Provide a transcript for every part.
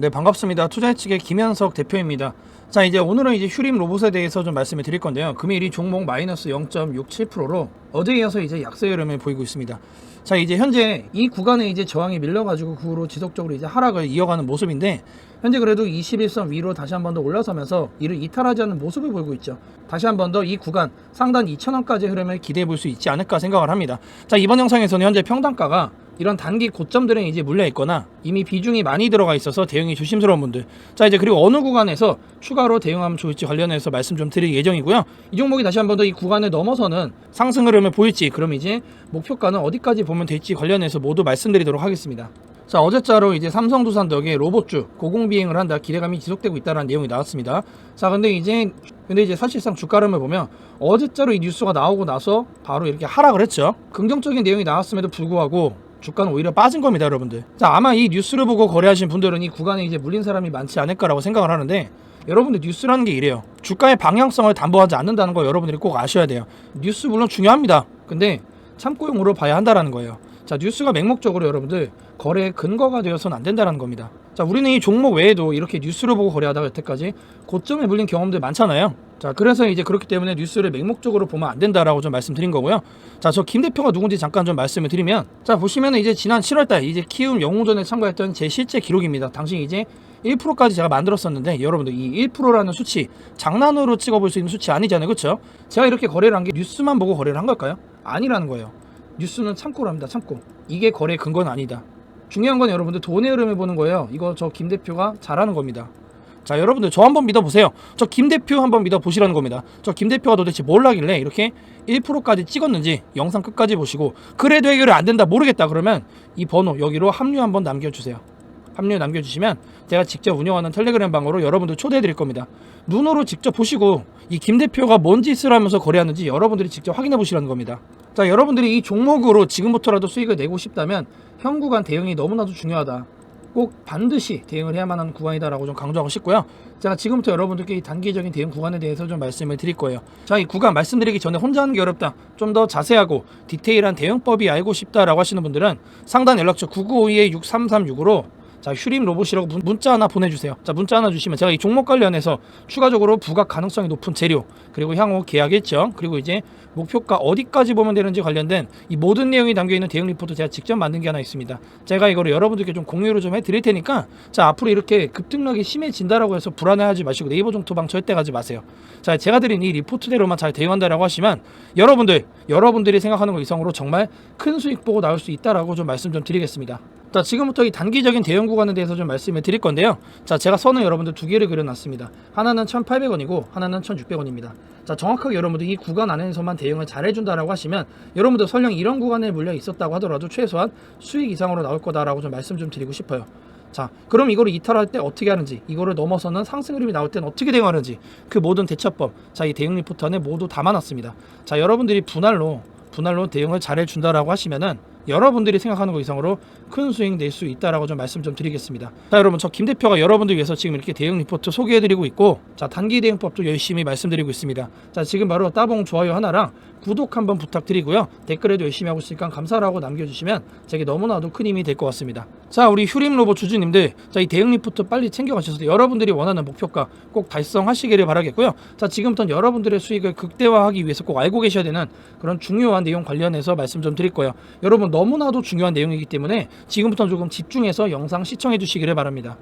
네 반갑습니다. 투자 측의 김현석 대표입니다. 자 이제 오늘은 이제 휴림 로봇에 대해서 좀 말씀을 드릴 건데요. 금일이 종목 마이너스 0.67%로 어제에 이어서 이제 약세 흐름을 보이고 있습니다. 자 이제 현재 이 구간에 이제 저항이 밀려가지고 그 후로 지속적으로 이제 하락을 이어가는 모습인데 현재 그래도 21선 위로 다시 한 번 더 올라서면서 이를 이탈하지 않는 모습을 보이고 있죠. 다시 한 번 더 이 구간 상단 2,000원까지 흐름을 기대해 볼 수 있지 않을까 생각을 합니다. 자 이번 영상에서는 현재 평단가가 이런 단기 고점들에 이제 물려 있거나 이미 비중이 많이 들어가 있어서 대응이 조심스러운 분들. 자 이제 그리고 어느 구간에서 추가로 대응하면 좋을지 관련해서 말씀 좀 드릴 예정이고요. 이 종목이 다시 한번 더 이 구간을 넘어서는 상승 흐름을 보일지 그럼 이제 목표가는 어디까지 보면 될지 관련해서 모두 말씀드리도록 하겠습니다. 자 어제자로 이제 삼성두산 덕에 로봇주 고공비행을 한다 기대감이 지속되고 있다는 내용이 나왔습니다. 자 근데 이제 근데 이제 사실상 주가름을 보면 어제자로 이 뉴스가 나오고 나서 바로 이렇게 하락을 했죠. 긍정적인 내용이 나왔음에도 불구하고 주가는 오히려 빠진 겁니다, 여러분들. 자, 아마 이 뉴스를 보고 거래하신 분들은 이 구간에 이제 물린 사람이 많지 않을까라고 생각을 하는데 여러분들 뉴스라는 게 이래요. 주가의 방향성을 담보하지 않는다는 거 여러분들이 꼭 아셔야 돼요. 뉴스 물론 중요합니다. 근데 참고용으로 봐야 한다라는 거예요. 자, 뉴스가 맹목적으로 여러분들 거래의 근거가 되어서는 안 된다는 겁니다. 자, 우리는 이 종목 외에도 이렇게 뉴스를 보고 거래하다가 여태까지 고점에 물린 경험들 많잖아요. 자, 그래서 이제 그렇기 때문에 뉴스를 맹목적으로 보면 안 된다라고 좀 말씀드린 거고요. 자, 저 김 대표가 누군지 잠깐 좀 말씀을 드리면, 자, 보시면 이제 지난 7월달 이제 키움 영웅전에 참가했던 제 실제 기록입니다. 당시 이제 1%까지 제가 만들었었는데 여러분들 이 1%라는 수치 장난으로 찍어볼 수 있는 수치 아니잖아요. 그렇죠 제가 이렇게 거래를 한 게 뉴스만 보고 거래를 한 걸까요? 아니라는 거예요. 뉴스는 참고로 합니다. 참고. 이게 거래 근거는 아니다. 중요한 건 여러분들 돈의 흐름을 보는 거예요. 이거 저 김 대표가 잘하는 겁니다 자 여러분들 저 한번 믿어보세요 저 김 대표 한번 믿어보시라는 겁니다 저 김 대표가 도대체 뭘 하길래 이렇게 1%까지 찍었는지 영상 끝까지 보시고 그래도 해결이 안 된다 모르겠다 그러면 이 번호 여기로 합류 한번 남겨주세요 합류 남겨주시면 제가 직접 운영하는 텔레그램 방으로 여러분들 초대해 드릴 겁니다. 눈으로 직접 보시고 이 김 대표가 뭔 짓을 하면서 거래하는지 여러분들이 직접 확인해 보시라는 겁니다. 자, 여러분들이 이 종목으로 지금부터라도 수익을 내고 싶다면 현 구간 대응이 너무나도 중요하다. 꼭 반드시 대응을 해야만 하는 구간이다라고 좀 강조하고 싶고요. 제가 지금부터 여러분들께 이 단기적인 대응 구간에 대해서 좀 말씀을 드릴 거예요. 자, 이 구간 말씀드리기 전에 혼자 하는 게 어렵다. 좀 더 자세하고 디테일한 대응법이 알고 싶다라고 하시는 분들은 상단 연락처 9952-6336으로 자 휴림 로봇이라고 문, 문자 하나 보내주세요. 자 문자 하나 주시면 제가 이 종목 관련해서 추가적으로 부각 가능성이 높은 재료 그리고 향후 계약 일정 그리고 이제 목표가 어디까지 보면 되는지 관련된 이 모든 내용이 담겨 있는 대응 리포트 제가 직접 만든 게 하나 있습니다. 제가 이거를 여러분들께 좀 공유를 좀 해드릴 테니까 자 앞으로 이렇게 급등락이 심해진다라고 해서 불안해하지 마시고 네이버 종토방 절대 가지 마세요. 자 제가 드린 이 리포트대로만 잘 대응한다라고 하시면 여러분들 여러분들이 생각하는 것 이상으로 정말 큰 수익 보고 나올 수 있다라고 좀 말씀 좀 드리겠습니다. 자 지금부터 이 단기적인 대응 구간에 대해서 좀 말씀을 드릴 건데요. 자 제가 선을 여러분들 두 개를 그려놨습니다. 하나는 1800원이고 하나는 1600원입니다. 자 정확하게 여러분들 이 구간 안에서만 대응을 잘 해준다라고 하시면 여러분들 설령 이런 구간에 물려 있었다고 하더라도 최소한 수익 이상으로 나올 거다라고 좀 말씀 좀 드리고 싶어요. 자 그럼 이거를 이탈할 때 어떻게 하는지 이거를 넘어서는 상승 흐름이 나올 때는 어떻게 대응하는지 그 모든 대처법 자 이 대응 리포트 안에 모두 담아놨습니다. 자 여러분들이 분할로 분할로 대응을 잘 해준다라고 하시면은 여러분들이 생각하는 것 이상으로 큰 수익 낼 수 있다라고 좀 말씀 좀 드리겠습니다. 자 여러분 저 김 대표가 여러분들 위해서 지금 이렇게 대응 리포트 소개해드리고 있고 자 단기 대응법도 열심히 말씀드리고 있습니다. 자 지금 바로 따봉 좋아요 하나랑 구독 한번 부탁드리고요. 댓글에도 열심히 하고 있으니까 감사라고 남겨주시면 제게 너무나도 큰 힘이 될 것 같습니다. 자 우리 휴림 로봇 주주님들 자 이 대응 리포트 빨리 챙겨가셔서 여러분들이 원하는 목표가 꼭 달성하시기를 바라겠고요. 자 지금부터는 여러분들의 수익을 극대화하기 위해서 꼭 알고 계셔야 되는 그런 중요한 내용 관련해서 말씀 좀 드릴 거예요. 여러분 너무나도 중요한 내용이기 때문에 지금부터 조금 집중해서 영상 시청해 주시기를 바랍니다.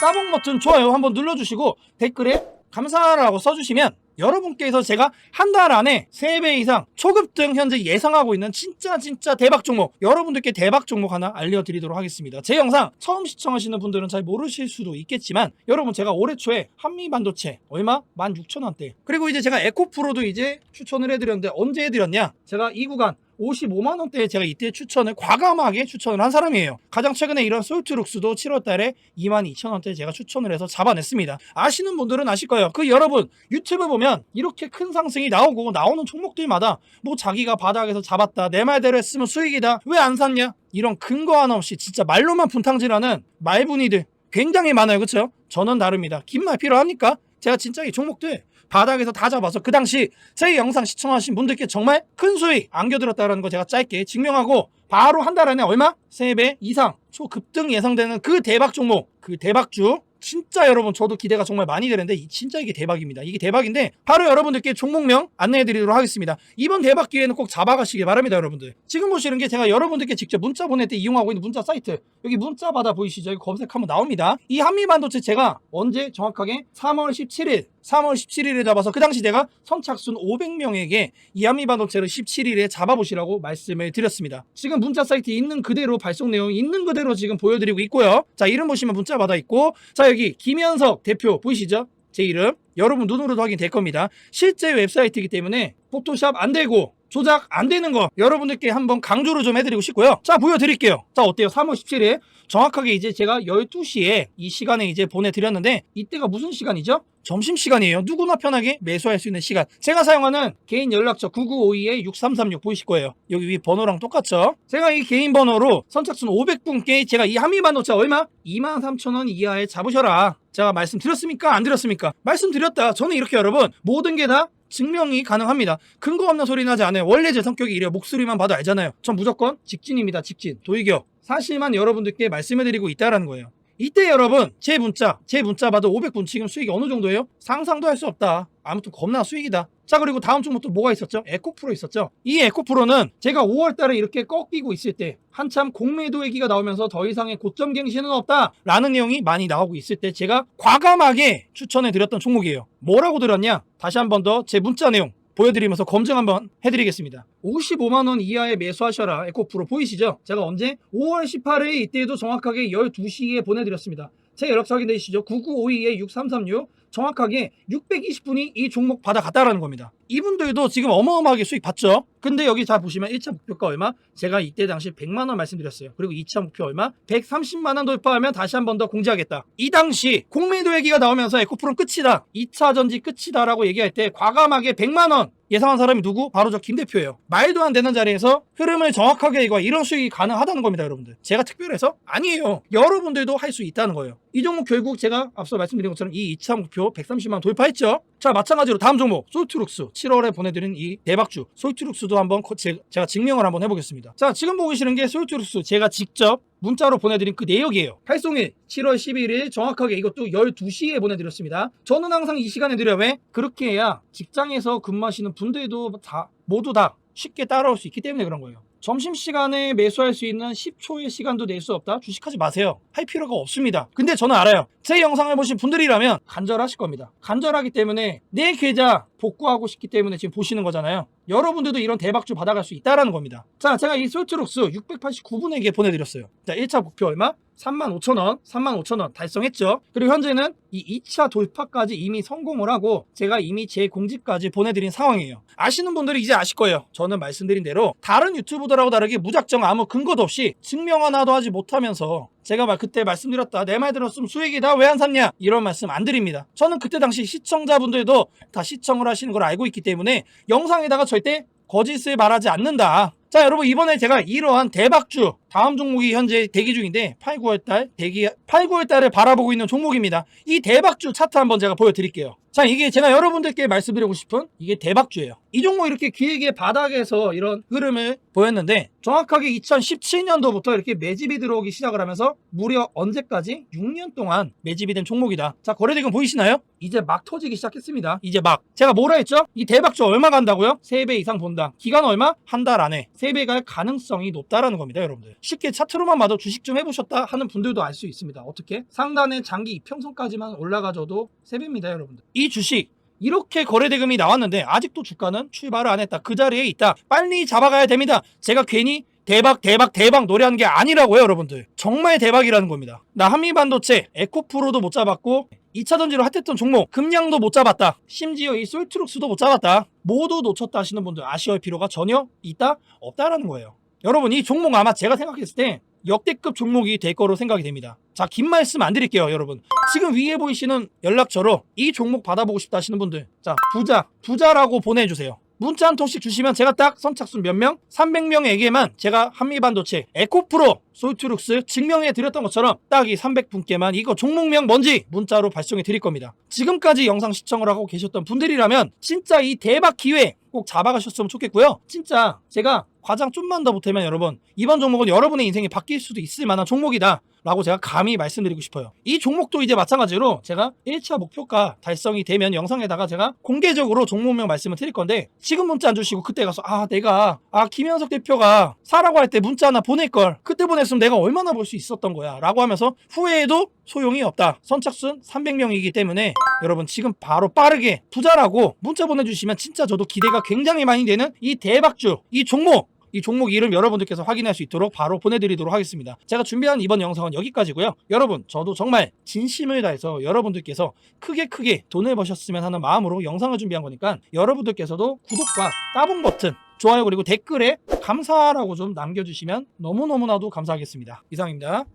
따봉 버튼 좋아요 한번 눌러주시고 댓글에 감사라고 써주시면 여러분께서 제가 한 달 안에 3배 이상 초급 등 현재 예상하고 있는 진짜 진짜 대박 종목 여러분들께 대박 종목 하나 알려드리도록 하겠습니다. 제 영상 처음 시청하시는 분들은 잘 모르실 수도 있겠지만 여러분 제가 올해 초에 한미반도체 얼마? 16,000원대. 그리고 이제 제가 에코프로도 이제 추천을 해드렸는데 언제 해드렸냐? 제가 이 구간 55만 원대에 제가 이때 추천을 과감하게 추천을 한 사람이에요. 가장 최근에 이런 솔트룩스도 7월 달에 2만 2천 원대 제가 추천을 해서 잡아냈습니다. 아시는 분들은 아실 거예요. 그 여러분 유튜브 보면 이렇게 큰 상승이 나오고 나오는 종목들마다 뭐 자기가 바닥에서 잡았다 내 말대로 했으면 수익이다 왜 안 샀냐 이런 근거 하나 없이 진짜 말로만 분탕질하는 말분이들 굉장히 많아요. 그렇죠? 저는 다릅니다. 긴 말 필요합니까? 제가 진짜 이 종목들 바닥에서 다 잡아서 그 당시 제 영상 시청하신 분들께 정말 큰 수익 안겨드렸다는 거 제가 짧게 증명하고 바로 한 달 안에 얼마? 3배 이상 초급등 예상되는 그 대박 종목 그 대박주 진짜 여러분 저도 기대가 정말 많이 되는데 이- 진짜 이게 대박입니다. 이게 대박인데 바로 여러분들께 종목명 안내해드리도록 하겠습니다. 이번 대박 기회는 꼭 잡아가시길 바랍니다, 여러분들. 지금 보시는 게 제가 여러분들께 직접 문자 보낼 때 이용하고 있는 문자 사이트 여기 문자 받아 보이시죠? 여기 검색하면 나옵니다. 이 한미반도체 제가 언제 정확하게 3월 17일 3월 17일에 잡아서 그 당시 내가 선착순 500명에게 이 한미반도체를 17일에 잡아보시라고 말씀을 드렸습니다. 지금 문자 사이트에 있는 그대로 발송 내용 있는 그대로 지금 보여드리고 있고요. 자 이름 보시면 문자 받아 있고 자 여기 김현석 대표 보이시죠? 제 이름 여러분 눈으로도 확인될 겁니다. 실제 웹사이트이기 때문에 포토샵 안 되고 조작 안 되는 거 여러분들께 한번 강조를 좀 해드리고 싶고요. 자 보여드릴게요. 자 어때요? 3월 17일 정확하게 이제 제가 12시에 이 시간에 이제 보내드렸는데 이때가 무슨 시간이죠? 점심시간이에요. 누구나 편하게 매수할 수 있는 시간. 제가 사용하는 개인 연락처 9952-6336 보이실 거예요. 여기 위 번호랑 똑같죠? 제가 이 개인 번호로 선착순 500분께 제가 이 한미반도체 얼마? 23,000원 이하에 잡으셔라. 제가 말씀드렸습니까? 안 드렸습니까? 말씀드렸다. 저는 이렇게 여러분 모든 게 다 증명이 가능합니다. 근거 없는 소리 나지 않아요. 원래 제 성격이 이래요. 목소리만 봐도 알잖아요. 전 무조건 직진입니다. 직진. 도의격. 사실만 여러분들께 말씀해드리고 있다라는 거예요. 이때 여러분 제 문자 제 문자 봐도 500분 지금 수익이 어느 정도예요? 상상도 할 수 없다. 아무튼 겁나 수익이다. 자 그리고 다음 주부터 뭐가 있었죠? 에코프로 있었죠. 이 에코프로는 제가 5월달에 이렇게 꺾이고 있을 때 한참 공매도 얘기가 나오면서 더 이상의 고점 갱신은 없다라는 내용이 많이 나오고 있을 때 제가 과감하게 추천해 드렸던 종목이에요. 뭐라고 들었냐? 다시 한 번 더 제 문자 내용 보여드리면서 검증 한번 해드리겠습니다. 55만원 이하에 매수하셔라 에코프로 보이시죠? 제가 언제? 5월 18일 이때도 정확하게 12시에 보내드렸습니다. 제 연락처 확인되시죠? 9952-6336 정확하게 620분이 이 종목 받아갔다라는 겁니다. 이분들도 지금 어마어마하게 수익 봤죠? 근데 여기 다 보시면 1차 목표가 얼마? 제가 이때 당시 100만 원 말씀드렸어요. 그리고 2차 목표 얼마? 130만 원 돌파하면 다시 한 번 더 공지하겠다. 이 당시 공매도 얘기가 나오면서 에코프로는 끝이다. 2차 전지 끝이다라고 얘기할 때 과감하게 100만 원 예상한 사람이 누구? 바로 저 김 대표예요. 말도 안 되는 자리에서 흐름을 정확하게 이거 이런 수익이 가능하다는 겁니다, 여러분들. 제가 특별해서 아니에요. 여러분들도 할 수 있다는 거예요. 이 종목 결국 제가 앞서 말씀드린 것처럼 이 2차 목표 130만 돌파했죠. 자, 마찬가지로 다음 종목 솔트룩스 7월에 보내드린 이 대박주 솔트룩스도 한번 거- 제- 제가 증명을 한번 해보겠습니다. 자, 지금 보고 계시는 게 솔트룩스 제가 직접 문자로 보내드린 그 내역이에요. 발송일 7월 11일 정확하게 이것도 12시에 보내드렸습니다. 저는 항상 이 시간에 드려 왜? 그렇게 해야 직장에서 근무하시는 분들도 다 모두 다 쉽게 따라올 수 있기 때문에 그런 거예요. 점심시간에 매수할 수 있는 10초의 시간도 낼 수 없다? 주식하지 마세요. 할 필요가 없습니다. 근데 저는 알아요. 제 영상을 보신 분들이라면 간절하실 겁니다. 간절하기 때문에 내 계좌 복구하고 싶기 때문에 지금 보시는 거잖아요. 여러분들도 이런 대박주 받아갈 수 있다라는 겁니다. 자, 제가 이 솔트룩스 689분에게 보내드렸어요. 자, 1차 목표 얼마? 35,000원, 35,000원 달성했죠. 그리고 현재는 이 2차 돌파까지 이미 성공을 하고 제가 이미 제 공지까지 보내드린 상황이에요. 아시는 분들이 이제 아실 거예요. 저는 말씀드린 대로 다른 유튜브들하고 다르게 무작정 아무 근거도 없이 증명 하나도 하지 못하면서 제가 막 그때 말씀드렸다. 내 말 들었으면 수익이 다. 왜 안 샀냐? 이런 말씀 안 드립니다. 저는 그때 당시 시청자분들도 다 시청을 하시는 걸 알고 있기 때문에 영상에다가 절대 거짓을 말하지 않는다. 자, 여러분 이번에 제가 이러한 대박주 다음 종목이 현재 대기 중인데 8, 9월 달 대기 8, 9월 달을 바라보고 있는 종목입니다. 이 대박주 차트 한번 제가 보여드릴게요. 자, 이게 제가 여러분들께 말씀드리고 싶은 이게 대박주예요. 이 종목 이렇게 길게 바닥에서 이런 흐름을 보였는데 정확하게 2017년도부터 이렇게 매집이 들어오기 시작을 하면서 무려 언제까지 6년 동안 매집이 된 종목이다. 자, 거래대금 보이시나요? 이제 막 터지기 시작했습니다. 이제 막. 제가 뭐라 했죠? 이 대박주 얼마 간다고요? 3배 이상 본다. 기간 얼마? 한 달 안에 3배 갈 가능성이 높다라는 겁니다, 여러분들. 쉽게 차트로만 봐도 주식 좀 해보셨다 하는 분들도 알 수 있습니다. 어떻게? 상단의 장기 이평선까지만 올라가줘도 3배입니다, 여러분들. 이 주식 이렇게 거래대금이 나왔는데 아직도 주가는 출발을 안 했다. 그 자리에 있다. 빨리 잡아가야 됩니다. 제가 괜히 대박 대박 대박 노래하는 게 아니라고요 여러분들 정말 대박이라는 겁니다 나 한미반도체 에코프로도 못 잡았고 2차 전지로 핫했던 종목 금량도 못 잡았다 심지어 이 솔트룩스도 못 잡았다 모두 놓쳤다 하시는 분들 아쉬울 필요가 전혀 있다 없다라는 거예요 여러분 이 종목 아마 제가 생각했을 때 역대급 종목이 될 거로 생각이 됩니다. 자 긴 말씀 안 드릴게요 여러분. 지금 위에 보이시는 연락처로 이 종목 받아보고 싶다 하시는 분들 자 부자 부자라고 보내주세요. 문자 한 통씩 주시면 제가 딱 선착순 몇 명? 300명에게만 제가 한미반도체 에코프로 솔트룩스 증명해 드렸던 것처럼 딱 이 300분께만 이거 종목명 뭔지 문자로 발송해 드릴 겁니다. 지금까지 영상 시청을 하고 계셨던 분들이라면 진짜 이 대박 기회 꼭 잡아가셨으면 좋겠고요. 진짜 제가 과장 좀만 더 보태면 여러분 이번 종목은 여러분의 인생이 바뀔 수도 있을 만한 종목이다. 라고 제가 감히 말씀드리고 싶어요. 이 종목도 이제 마찬가지로 제가 1차 목표가 달성이 되면 영상에다가 제가 공개적으로 종목명 말씀을 드릴 건데 지금 문자 안 주시고 그때 가서 아 내가 아 김현석 대표가 사라고 할 때 문자 하나 보낼 걸 그때 보 냈으면 내가 얼마나 벌 수 있었던 거야 라고 하면서 후회해도 소용이 없다. 선착순 300명이기 때문에 여러분 지금 바로 빠르게 부자라고 문자 보내주시면 진짜 저도 기대가 굉장히 많이 되는 이 대박주 이 종목 이 종목 이름 여러분들께서 확인할 수 있도록 바로 보내드리도록 하겠습니다. 제가 준비한 이번 영상은 여기까지고요. 여러분 저도 정말 진심을 다해서 여러분들께서 크게 크게 돈을 버셨으면 하는 마음으로 영상을 준비한 거니까 여러분들께서도 구독과 따봉 버튼 좋아요 그리고 댓글에 감사라고 좀 남겨주시면 너무너무나도 감사하겠습니다. 이상입니다.